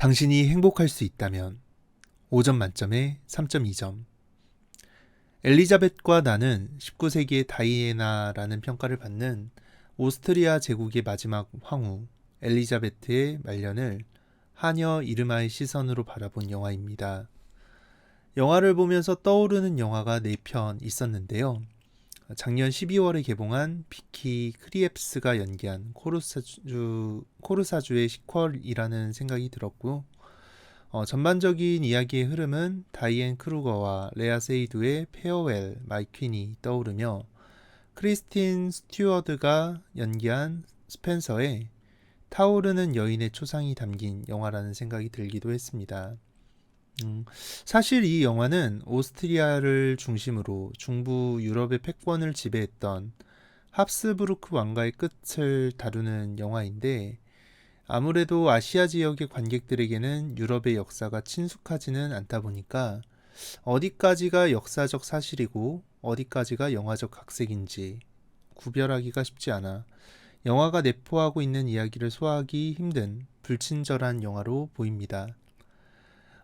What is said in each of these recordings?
당신이 행복할 수 있다면 5점 만점에 3.2점. 엘리자벳과 나는 19세기의 다이애나라는 평가를 받는 오스트리아 제국의 마지막 황후 엘리자베트의 말년을 하녀 이르마의 시선으로 바라본 영화입니다. 영화를 보면서 떠오르는 영화가 4편 있었는데요. 작년 12월에 개봉한 비키 크리앱스가 연기한 코르사주, 코르사주의 시퀄이라는 생각이 들었고, 어, 전반적인 이야기의 흐름은 다이앤 크루거와 레아 세이두의 페어웰 마이 퀸이 떠오르며 크리스틴 스튜어드가 연기한 스펜서의 타오르는 여인의 초상이 담긴 영화라는 생각이 들기도 했습니다. 음, 사실 이 영화는 오스트리아를 중심으로 중부 유럽의 패권을 지배했던 합스부르크 왕가의 끝을 다루는 영화인데 아무래도 아시아 지역의 관객들에게는 유럽의 역사가 친숙하지는 않다 보니까 어디까지가 역사적 사실이고 어디까지가 영화적 각색인지 구별하기가 쉽지 않아 영화가 내포하고 있는 이야기를 소화하기 힘든 불친절한 영화로 보입니다.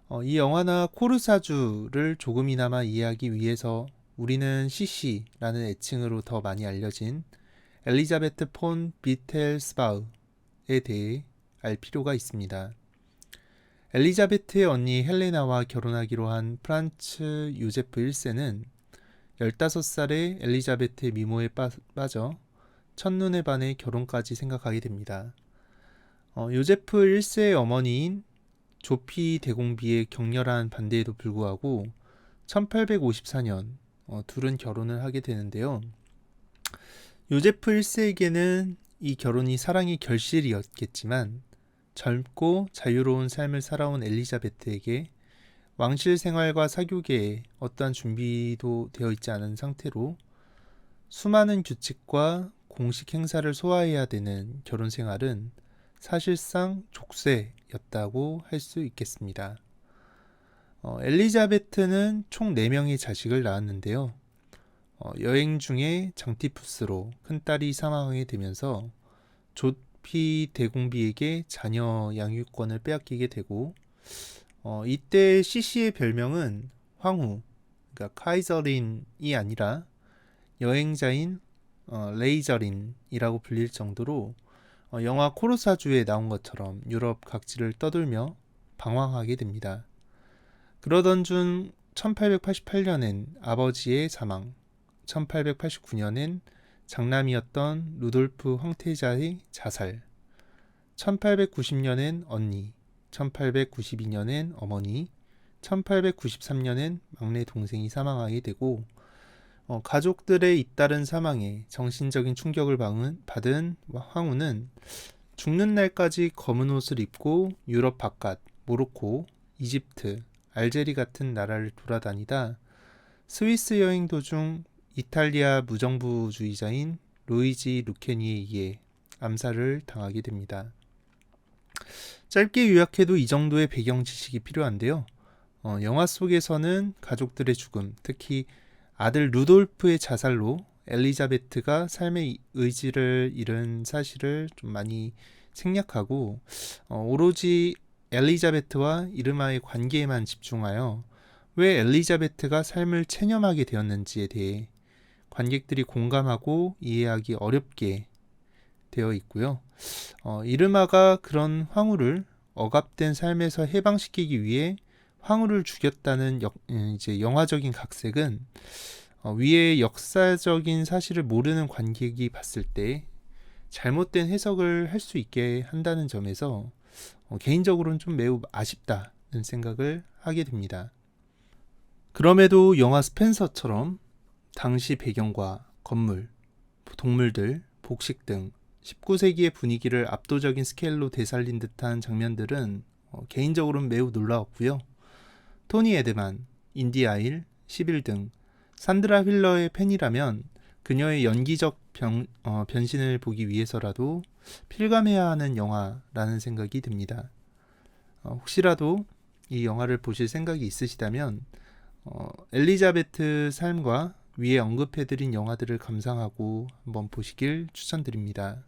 어, 이 영화나 코르사주를 조금이나마 이해하기 위해서 우리는 CC라는 애칭으로 더 많이 알려진 엘리자베트 폰 비텔스바우에 대해 알 필요가 있습니다. 엘리자베트의 언니 헬레나와 결혼하기로 한 프란츠 요제프 1세는 15살의 엘리자베트의 미모에 빠, 져 첫눈에 반해 결혼까지 생각하게 됩니다. 어, 요제프 1세의 어머니인 조피 대공비의 격렬한 반대에도 불구하고 1854년 어, 둘은 결혼을 하게 되는데요. 요제프 1세에게는 이 결혼이 사랑의 결실이었겠지만 젊고 자유로운 삶을 살아온 엘리자베트에게 왕실 생활과 사교계에 어떠한 준비도 되어 있지 않은 상태로 수많은 규칙과 공식 행사를 소화해야 되는 결혼 생활은 사실상 족쇄 였다고 할 수 있겠습니다. 어, 엘리자베트는 총 4명의 자식을 낳았는데요. 어, 여행 중에 장티푸스로 큰딸이 사망하게 되면서 조피 대공비에게 자녀 양육권을 빼앗기게 되고 어, 이때 시시의 별명은 황후, 그러니까 카이저린이 아니라 여행자인 어, 레이저린이라고 불릴 정도로 어, 영화 코르사주에 나온 것처럼 유럽 각지를 떠돌며 방황하게 됩니다. 그러던 중 1888년엔 아버지의 사망, 1889년엔 장남이었던 루돌프 황태자의 자살, 1890년엔 언니, 1892년엔 어머니, 1893년엔 막내 동생이 사망하게 되고 어, 가족들의 잇따른 사망에 정신적인 충격을 받은 황후는 죽는 날까지 검은 옷을 입고 유럽 바깥, 모로코, 이집트, 알제리 같은 나라를 돌아다니다 스위스 여행 도중 이탈리아 무정부주의자인 루이지 루케니에 의해 암살을 당하게 됩니다. 짧게 요약해도 이 정도의 배경 지식이 필요한데요. 어, 영화 속에서는 가족들의 죽음, 특히 아들 루돌프의 자살로 엘리자베트가 삶의 의지를 잃은 사실을 좀 많이 생략하고 어, 오로지 엘리자베트와 이르마의 관계에만 집중하여 왜 엘리자베트가 삶을 체념하게 되었는지에 대해 관객들이 공감하고 이해하기 어렵게 되어 있고요. 어, 이르마가 그런 황후를 억압된 삶에서 해방시키기 위해 황후를 죽였다는 역, 음, 이제 영화적인 각색은 어, 위의 역사적인 사실을 모르는 관객이 봤을 때 잘못된 해석을 할 수 있게 한다는 점에서 어, 개인적으로는 좀 매우 아쉽다는 생각을 하게 됩니다. 그럼에도 영화 스펜서처럼 당시 배경과 건물, 동물들, 복식 등 19세기의 분위기를 압도적인 스케일로 되살린 듯한 장면들은 어, 개인적으로는 매우 놀라웠고요. 토니 에드만, 인디 아일, 11등 산드라 휠러의 팬이라면 그녀의 연기적 병, 어, 변신을 보기 위해서라도 필감해야 하는 영화라는 생각이 듭니다. 어, 혹시라도 이 영화를 보실 생각이 있으시다면 어, 엘리자베트 삶과 위에 언급해드린 영화들을 감상하고 한번 보시길 추천드립니다.